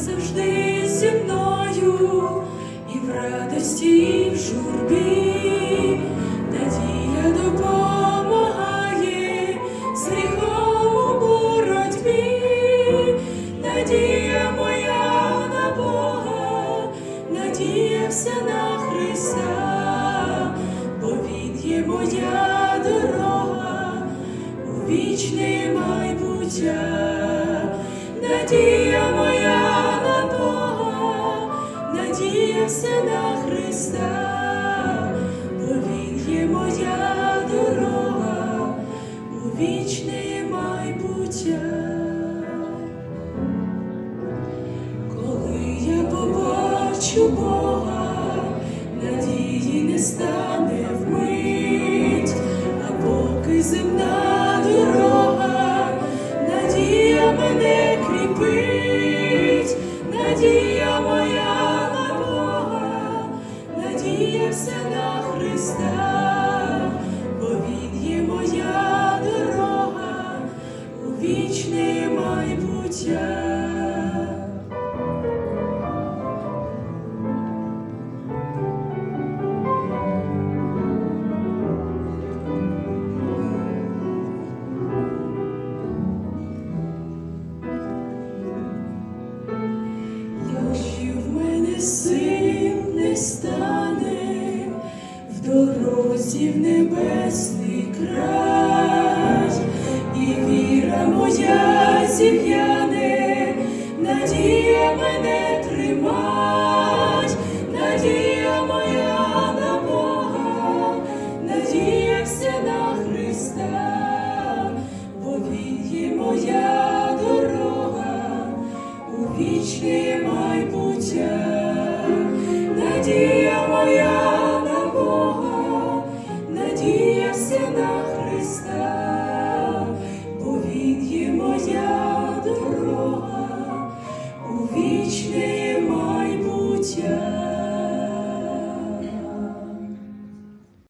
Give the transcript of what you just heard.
завжди зі мною, і в радості, і в журбі, надія допомагає з гріхом у боротьбі, надія моя на Бога, надія вся на Христа, бо Він є моя дорога у вічне майбуття. Надія надія на Христа, бо Він є моя дорога у вічне майбуття. Коли я побачу Бога, надії не стане вмить, а поки земна надія вся на Христа, бо Він є моя дорога у вічне майбуття. світів небесний край, і віра моя зів'яне, надія мене тримать, надія моя на Бога, надія вся на Христа, бо він є моя дорога у вічний. надія на Христа.